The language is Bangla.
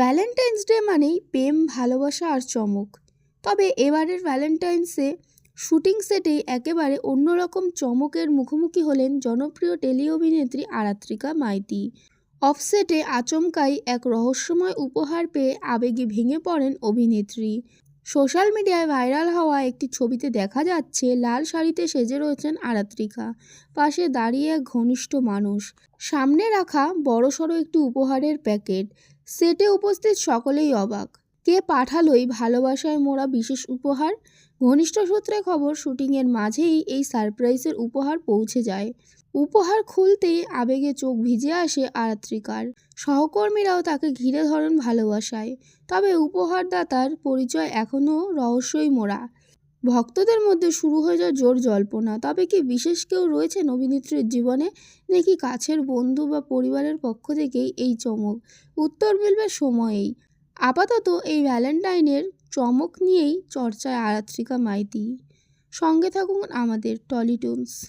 ভ্যালেন্টাইন্স ডে মানেই প্রেম, ভালোবাসা আর চমক। তবে এবারের ভ্যালেন্টাইন্সে শুটিং সেটেই একেবারে অন্যরকম চমকের মুখোমুখি হলেন জনপ্রিয় টেলি অভিনেত্রী আরাত্রিকা মাইতি। অফসেটে আচমকাই এক রহস্যময় উপহার পেয়ে আবেগে ভেঙে পড়েন অভিনেত্রী। সোশ্যাল মিডিয়ায় ভাইরাল হওয়া একটি ছবিতে দেখা যাচ্ছে, লাল শাড়িতে সেজে রয়েছেন আরাত্রিকা। পাশে দাঁড়িয়ে এক ঘনিষ্ঠ মানুষ। সামনে রাখা বড়সড় একটি উপহারের প্যাকেট। সেটে উপস্থিত সকলেই অবাক। কে পাঠালোই ভালোবাসায় মোড়া বিশেষ উপহার? ঘনিষ্ঠ সূত্রে খবর, শুটিংয়ের মাঝেই এই সারপ্রাইজের উপহার পৌঁছে যায়। উপহার খুলতেই আবেগে চোখ ভিজে আসে আরাত্রিকার। সহকর্মীরাও তাকে ঘিরে ধরেন ভালোবাসায়। তবে উপহারদাতার পরিচয় এখনও রহস্যই মোড়া। ভক্তদের মধ্যে শুরু হয়ে যায় জোর জল্পনা। তবে কি বিশেষ কেউ রয়েছে অভিনেত্রীর জীবনে? নাকি কাছের বন্ধু বা পরিবারের পক্ষ থেকেই এই চমক? উত্তর মিলবে সময়েই। আপাতত এই ভ্যালেন্টাইনের চমক নিয়েই চর্চায় আরাত্রিকা মাইতি। সঙ্গে থাকুন আমাদের টলিটুনস।